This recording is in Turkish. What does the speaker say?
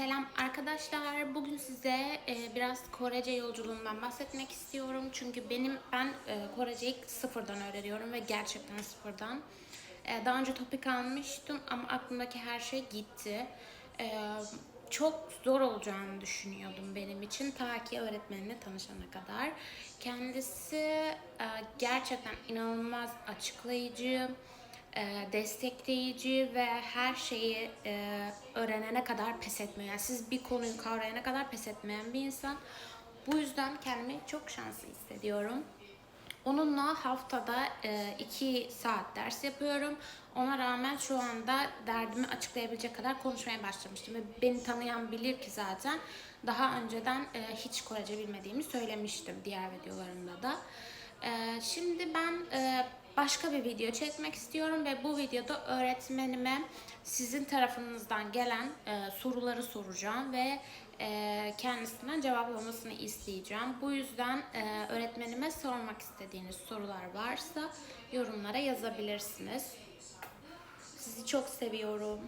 Selam arkadaşlar. Bugün size e, biraz Korece yolculuğundan bahsetmek istiyorum. Çünkü benim ben e, Koreceyi sıfırdan öğreniyorum ve gerçekten sıfırdan. E, daha önce topik almıştım ama aklımdaki her şey gitti. E, çok zor olacağını düşünüyordum benim için ta ki öğretmenimle tanışana kadar. Kendisi e, gerçekten inanılmaz açıklayıcı, e, destekleyici ve her şeyi e, öğrenene kadar pes etmiyor. Yani siz bir konuyu kavrayana kadar pes etmeyen bir insan. Bu yüzden kendimi çok şanslı hissediyorum. Onunla haftada 2 saat ders yapıyorum. Ona rağmen şu anda derdimi açıklayabilecek kadar konuşmaya başlamıştım. Ve beni tanıyan bilir ki zaten daha önceden e, hiç Korece bilmediğimi söylemiştim diğer videolarımda da. E, şimdi ben e, başka bir video çekmek istiyorum ve bu videoda öğretmenime sizin tarafınızdan gelen e, soruları soracağım ve e, kendisinden cevaplamasını isteyeceğim. Bu yüzden e, öğretmenime sormak istediğiniz sorular varsa yorumlara yazabilirsiniz. Sizi çok seviyorum.